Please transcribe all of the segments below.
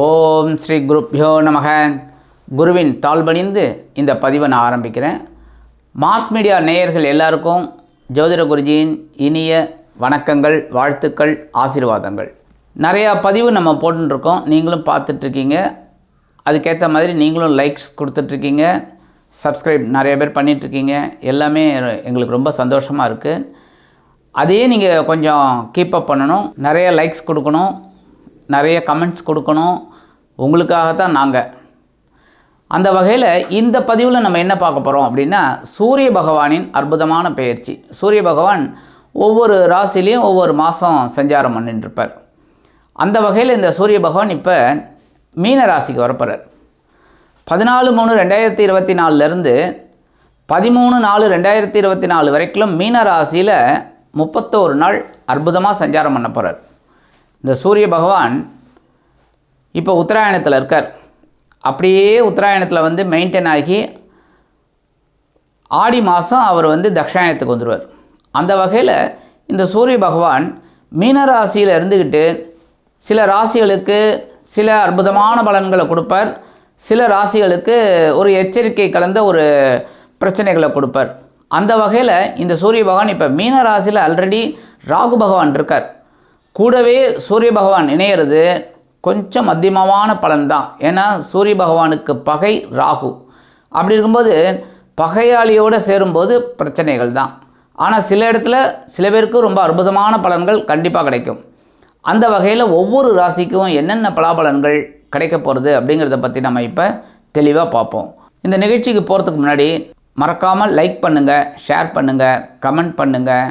ஓம் ஸ்ரீ குருப்யோ நமக. குருவின் தாழ்பணிந்து இந்த பதிவை நான் ஆரம்பிக்கிறேன். மாஸ் மீடியா நேயர்கள் எல்லாருக்கும் ஜோதிட குருஜியின் இனிய வணக்கங்கள் வாழ்த்துக்கள் ஆசீர்வாதங்கள். நிறையா பதிவு நம்ம போட்டுருக்கோம். நீங்களும் பார்த்துட்ருக்கீங்க. அதுக்கேற்ற மாதிரி நீங்களும் லைக்ஸ் கொடுத்துட்ருக்கீங்க. சப்ஸ்கிரைப் நிறைய பேர் பண்ணிகிட்ருக்கீங்க எல்லாமே எங்களுக்கு ரொம்ப சந்தோஷமாக இருக்குது அதையே நீங்கள் கொஞ்சம் கீப்பப் பண்ணணும். நிறைய லைக்ஸ் கொடுக்கணும். நிறைய கமெண்ட்ஸ் கொடுக்கணும். உங்களுக்காக தான் நாங்கள் அந்த வகையில் இந்த பதிவில் நம்ம என்ன பார்க்க போகிறோம் அப்படின்னா சூரிய பகவானின் அற்புதமான பயிற்சி சூரிய பகவான் ஒவ்வொரு ராசிலையும் ஒவ்வொரு மாதம் சஞ்சாரம் பண்ணிட்டுருப்பார் அந்த வகையில் இந்த சூரிய பகவான் இப்போ மீன ராசிக்கு வரப்போகிறார் பதினாலு மூணு ரெண்டாயிரத்தி இருபத்தி நாலுலேருந்து பதிமூணு நாலு ரெண்டாயிரத்தி இருபத்தி நாலு வரைக்கும் மீன ராசியில் முப்பத்தோரு நாள் அற்புதமாக சஞ்சாரம் பண்ண போகிறார் இந்த சூரிய பகவான் இப்போ உத்தராயணத்தில் இருக்கார். அப்படியே உத்தராயணத்தில் வந்து மெயின்டைன் ஆகி ஆடி மாதம் அவர் வந்து தக்ஷாயணத்துக்கு வந்துடுவார் அந்த வகையில் இந்த சூரிய பகவான் மீன ராசியில் இருந்துக்கிட்டு சில ராசிகளுக்கு சில அற்புதமான பலன்களை கொடுப்பார். சில ராசிகளுக்கு ஒரு எச்சரிக்கை கலந்த ஒரு பிரச்சனைகளை கொடுப்பார். அந்த வகையில் இந்த சூரிய பகவான் இப்போ மீன ராசியில் ஆல்ரெடி ராகு பகவான் இருக்கார். கூடவே சூரிய பகவான் இணையிறது கொஞ்சம் மத்தியமமான பலன் தான் ஏன்னா சூரிய பகவானுக்கு பகை ராகு. அப்படி இருக்கும்போது பகையாளியோடு சேரும்போது பிரச்சனைகள் தான் ஆனால் சில இடத்துல சில பேருக்கு ரொம்ப அற்புதமான பலன்கள் கண்டிப்பாக கிடைக்கும். அந்த வகையில் ஒவ்வொரு ராசிக்கும் என்னென்ன பலாபலன்கள் கிடைக்க போகிறது அப்படிங்கிறத பற்றி நம்ம இப்போ தெளிவாக பார்ப்போம். இந்த நிகழ்ச்சிக்கு போகிறதுக்கு முன்னாடி மறக்காமல் லைக் பண்ணுங்கள் ஷேர் பண்ணுங்கள் கமெண்ட் பண்ணுங்கள்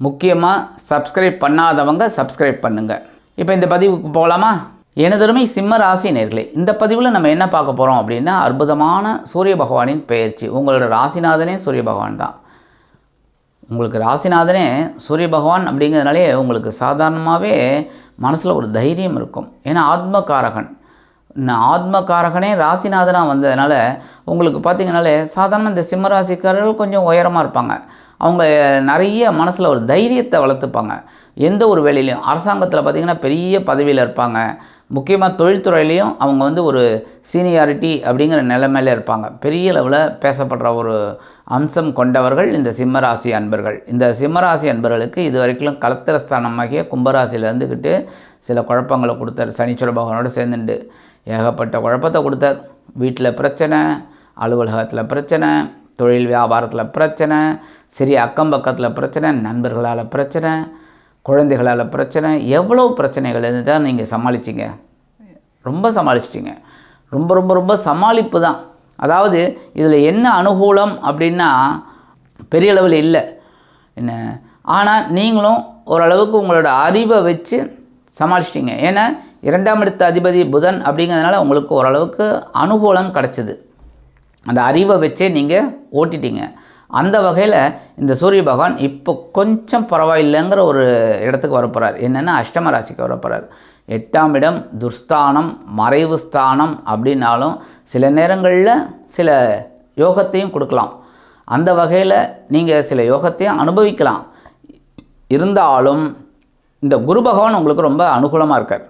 முக்கியமாக சப்ஸ்கிரைப் பண்ணாதவங்க சப்ஸ்கிரைப் பண்ணுங்கள் இப்போ இந்த பதிவுக்கு போகலாமா எனதருமை சிம்ம ராசி நேர்களே இந்த பதிவில் நம்ம என்ன பார்க்க போகிறோம் அப்படின்னா அற்புதமான சூரிய பகவானின் பெயர்ச்சி. உங்களோட ராசிநாதனே சூரிய பகவான் தான். உங்களுக்கு ராசிநாதனே சூரிய பகவான் அப்படிங்கிறதுனாலே உங்களுக்கு சாதாரணமாகவே மனசில் ஒரு தைரியம் இருக்கும். ஏன்னா ஆத்மகாரகன். நான் ஆத்மகாரகனே ராசிநாதனாக வந்ததுனால உங்களுக்கு பார்த்திங்கனாலே சாதாரண இந்த சிம்ம ராசிக்காரர்கள் கொஞ்சம் உயரமாக இருப்பாங்க. அவங்க நிறைய மனசில் ஒரு தைரியத்தை வளர்த்துப்பாங்க. எந்த ஒரு வேலையிலையும் அரசாங்கத்தில் பார்த்திங்கன்னா பெரிய பதவியில் இருப்பாங்க. முக்கியமாக தொழில்துறையிலையும் அவங்க வந்து ஒரு சீனியாரிட்டி அப்படிங்கிற நிலைமையில இருப்பாங்க. பெரிய லெவலில் பேசப்படுற ஒரு அம்சம் கொண்டவர்கள் இந்த சிம்மராசி அன்பர்கள். இந்த சிம்மராசி அன்பர்களுக்கு இது வரைக்கும் கலத்திரஸ்தானமாகிய கும்பராசியில் இருந்துக்கிட்டு சில குழப்பங்களை கொடுத்தார். சனீஸ்வர பகவானோடு சேர்ந்துண்டு. ஏகப்பட்ட குழப்பத்தை கொடுத்தார். வீட்டில் பிரச்சனை அலுவலகத்தில் பிரச்சனை தொழில் வியாபாரத்தில் பிரச்சனை சரி அக்கம் பக்கத்தில் பிரச்சனை நண்பர்களால் பிரச்சனை குழந்தைகளால் பிரச்சனை எவ்வளோ பிரச்சனைகள் இருந்து தான் நீங்கள் சமாளிச்சிங்க? ரொம்ப சமாளிச்சிட்டிங்க. ரொம்ப ரொம்ப ரொம்ப சமாளிப்பு தான். அதாவது இதில் என்ன அனுகூலம் அப்படின்னா பெரிய அளவில் இல்லை. என்ன? ஆனால் நீங்களும் ஓரளவுக்கு உங்களோட அறிவை வச்சு சமாளிச்சிட்டிங்க. ஏன்னா இரண்டாம் இடத்த அதிபதி புதன் அப்படிங்கிறதுனால உங்களுக்கு ஓரளவுக்கு அனுகூலம் கிடச்சிது. அந்த அறிவை வச்சே நீங்கள் ஓட்டிட்டீங்க. அந்த வகையில் இந்த சூரிய பகவான் இப்போ கொஞ்சம் பரவாயில்லைங்கிற ஒரு இடத்துக்கு வரப்போகிறார் என்னென்னா அஷ்டம ராசிக்கு வரப்போகிறார் எட்டாம் இடம் துர்ஸ்தானம் மறைவு ஸ்தானம் அப்படின்னாலும் சில நேரங்களில் சில யோகத்தையும் கொடுக்கலாம். அந்த வகையில் நீங்கள் சில யோகத்தையும் அனுபவிக்கலாம். இருந்தாலும் இந்த குரு பகவான் உங்களுக்கு ரொம்ப அனுகூலமாக இருக்கார்.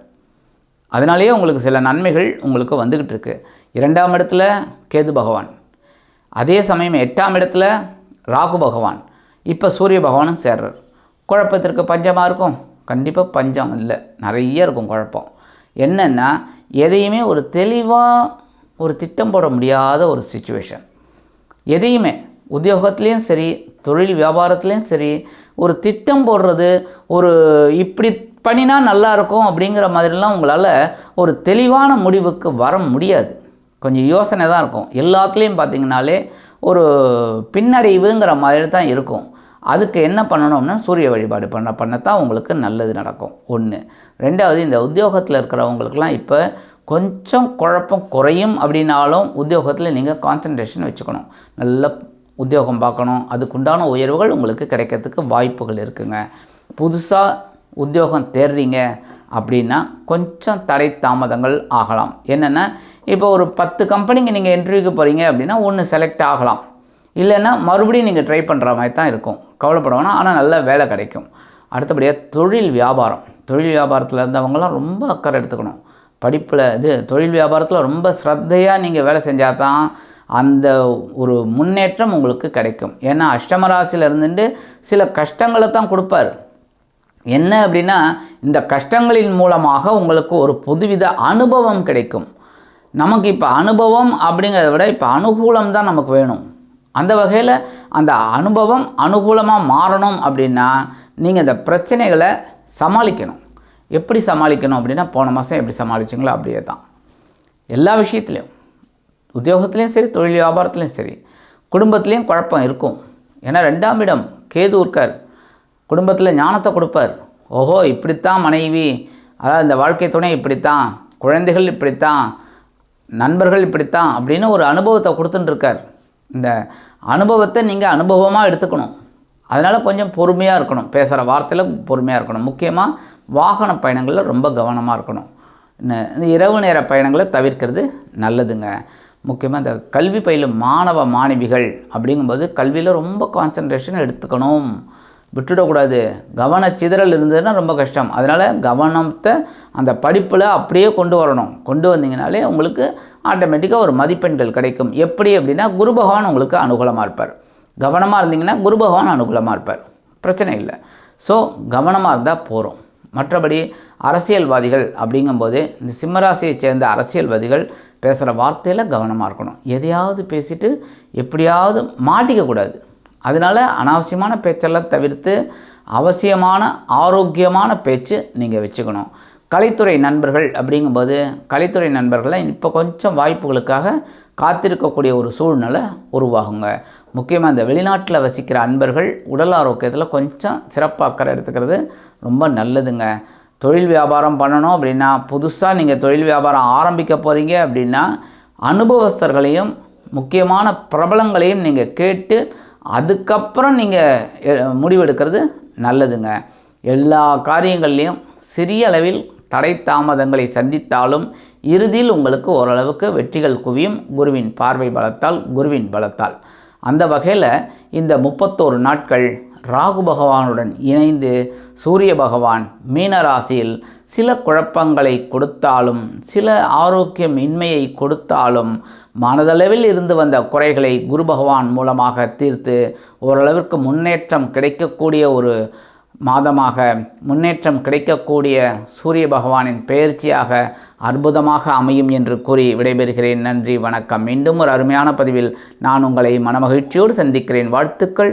அதனாலேயே உங்களுக்கு சில நன்மைகள் உங்களுக்கு வந்துக்கிட்டு இருக்கு. இரண்டாம் இடத்துல கேது பகவான். அதே சமயம் எட்டாம் இடத்துல ராகு பகவான். இப்போ சூரிய பகவானும் சேர்றார். குழப்பத்திற்கு பஞ்சமாக இருக்கும்? கண்டிப்பாக பஞ்சம் இல்லை. நிறைய இருக்கும் குழப்பம். என்னென்னா எதையுமே ஒரு தெளிவாக ஒரு திட்டம் போட முடியாத ஒரு சுச்சுவேஷன் எதையுமே உத்தியோகத்துலேயும் சரி தொழில் வியாபாரத்துலேயும் சரி ஒரு திட்டம் போடுறது ஒரு இப்படி பண்ணினா நல்லா இருக்கும் அப்படிங்கிற மாதிரிலாம் உங்களால் ஒரு தெளிவான முடிவுக்கு வர முடியாது. கொஞ்சம் யோசனை தான் இருக்கும். எல்லாத்துலேயும் பார்த்தீங்கனாலே ஒரு பின்னடைவுங்கிற மாதிரி தான் இருக்கும். அதுக்கு என்ன பண்ணணும்னா சூரிய வழிபாடு பண்ண பண்ணத்தான் உங்களுக்கு நல்லது நடக்கும். ஒன்று ரெண்டாவது இந்த உத்தியோகத்தில் இருக்கிறவங்களுக்கெல்லாம் இப்போ கொஞ்சம் குழப்பம் குறையும் அப்படின்னாலும் உத்தியோகத்தில் நீங்கள் கான்சன்ட்ரேஷன் வச்சுக்கணும். நல்ல உத்தியோகம் பார்க்கணும். அதுக்குண்டான உயர்வுகள் உங்களுக்கு கிடைக்கிறதுக்கு வாய்ப்புகள் இருக்குங்க. புதுசாக உத்தியோகம் தேடுறீங்க அப்படின்னா கொஞ்சம் தடை தாமதங்கள் ஆகலாம். என்னென்னா இப்போ ஒரு பத்து கம்பெனிக்கு நீங்கள் இன்டர்வியூக்கு போகிறீங்க அப்படின்னா ஒன்று செலக்ட் ஆகலாம். இல்லைன்னா மறுபடியும் நீங்கள் ட்ரை பண்ணுற மாதிரி தான் இருக்கும். கவலைப்பட ஆனால் நல்ல வேலை கிடைக்கும். அடுத்தபடியாக தொழில் வியாபாரம். தொழில் வியாபாரத்தில் இருந்தவங்களாம் ரொம்ப அக்கறை எடுத்துக்கணும். படிப்பில் இது தொழில் வியாபாரத்தில் ரொம்ப ஸ்ரத்தையாக நீங்கள் வேலை செஞ்சால் தான் அந்த ஒரு முன்னேற்றம் உங்களுக்கு கிடைக்கும். ஏன்னா அஷ்டமராசியில் இருந்துட்டு சில கஷ்டங்களை தான் கொடுப்பார். என்ன அப்படின்னா இந்த கஷ்டங்களின் மூலமாக உங்களுக்கு ஒரு புதுவித அனுபவம் கிடைக்கும். நமக்கு இப்போ அனுபவம் அப்படிங்கிறத விட இப்போ அனுகூலம் தான் நமக்கு வேணும். அந்த வகையில் அந்த அனுபவம் அனுகூலமாக மாறணும் அப்படின்னா நீங்கள் இந்த பிரச்சனைகளை சமாளிக்கணும். எப்படி சமாளிக்கணும் அப்படின்னா போன மாதம் எப்படி சமாளிச்சிங்களோ அப்படியே தான். எல்லா விஷயத்துலையும். உத்தியோகத்துலேயும் சரி தொழில் வியாபாரத்துலேயும் சரி. குடும்பத்துலேயும் குழப்பம் இருக்கும். ஏன்னா ரெண்டாம் இடம் கேது இருக்கார் குடும்பத்தில் ஞானத்தை கொடுப்பார். ஓஹோ இப்படித்தான் மனைவி அதாவது இந்த வாழ்க்கை துணை இப்படித்தான் குழந்தைகள் இப்படித்தான் நண்பர்கள் இப்படித்தான் அப்படின்னு ஒரு அனுபவத்தை கொடுத்துட்டுருக்கார் இந்த அனுபவத்தை நீங்கள் அனுபவமாக எடுத்துக்கணும். அதனால் கொஞ்சம் பொறுமையாக இருக்கணும். பேசுகிற வார்த்தையில் பொறுமையாக இருக்கணும். முக்கியமாக வாகன பயணங்களில் ரொம்ப கவனமாக இருக்கணும். இந்த- இந்த இரவு நேர பயணங்களை தவிர்க்கிறது நல்லதுங்க. முக்கியமாக இந்த கல்வி பயிலும் மாணவ மாணவிகள் அப்படிங்கும்போது கல்வியில் ரொம்ப கான்சன்ட்ரேஷன் எடுத்துக்கணும். விட்டுடக்கூடாது. கவனச்சிதறல் இருந்ததுன்னா ரொம்ப கஷ்டம். அதனால் கவனத்தை அந்த படிப்பில் அப்படியே கொண்டு வரணும். கொண்டு வந்தீங்கனாலே உங்களுக்கு ஆட்டோமேட்டிக்காக ஒரு மதிப்பெண்கள் கிடைக்கும். எப்படி அப்படின்னா குரு பகவான் உங்களுக்கு அனுகூலமாக இருப்பார். கவனமாக இருந்தீங்கன்னா குரு பகவான் அனுகூலமாக இருப்பார். பிரச்சனை இல்லை. ஸோ கவனமாக இருந்தால் போகிறோம் மற்றபடி அரசியல்வாதிகள் அப்படிங்கும்போது இந்த சிம்மராசியை சேர்ந்த அரசியல்வாதிகள் பேசுகிற வார்த்தையில் கவனமாக இருக்கணும். எதையாவது பேசிட்டு எப்படியாவது மாட்டிக்கக்கூடாது. அதனால் அனாவசியமான பேச்செல்லாம் தவிர்த்து அவசியமான ஆரோக்கியமான பேச்சு நீங்கள் வச்சுக்கணும். கலைத்துறை நண்பர்கள் அப்படிங்கும்போது கலைத்துறை நண்பர்களை இப்போ கொஞ்சம் வாய்ப்புகளுக்காக காத்திருக்கக்கூடிய ஒரு சூழ்நிலை உருவாகுங்க. முக்கியமாக இந்த வெளிநாட்டில் வசிக்கிற அன்பர்கள் உடல் ஆரோக்கியத்தில் கொஞ்சம் சிறப்பாக அக்கறை எடுத்துக்கிறது ரொம்ப நல்லதுங்க. தொழில் வியாபாரம் பண்ணணும் அப்படின்னா புதுசாக நீங்கள் தொழில் வியாபாரம் ஆரம்பிக்க போகிறீங்க அப்படின்னா அனுபவஸ்தர்களையும் முக்கியமான பிரபலங்களையும் நீங்கள் கேட்டு அதுக்கப்புறம் நீங்கள் முடிவெடுக்கிறது நல்லதுங்க. எல்லா காரியங்கள்லையும் சிறிய அளவில் தடை தாமதங்களை சந்தித்தாலும் இறுதியில் உங்களுக்கு ஓரளவுக்கு வெற்றிகள் குவியும். குருவின் பார்வை பலத்தால் குருவின் பலத்தால். அந்த வகையில் இந்த முப்பத்தோரு நாட்கள் ராகு பகவானுடன் இணைந்து சூரிய பகவான் மீன ராசியில் சில குழப்பங்களை கொடுத்தாலும் சில ஆரோக்கியம் இன்மையை கொடுத்தாலும் மனதளவில் இருந்து வந்த குறைகளை குரு பகவான் மூலமாக தீர்த்து ஓரளவிற்கு முன்னேற்றம் கிடைக்கக்கூடிய ஒரு மாதமாக முன்னேற்றம் கிடைக்கக்கூடிய சூரிய பகவானின் பெயர்ச்சியாக அற்புதமாக அமையும் என்று கூறி விடைபெறுகிறேன். நன்றி வணக்கம். மீண்டும் ஒரு அருமையான பதிவில் நான் உங்களை மனமகிழ்ச்சியோடு சந்திக்கிறேன். வாழ்த்துக்கள்.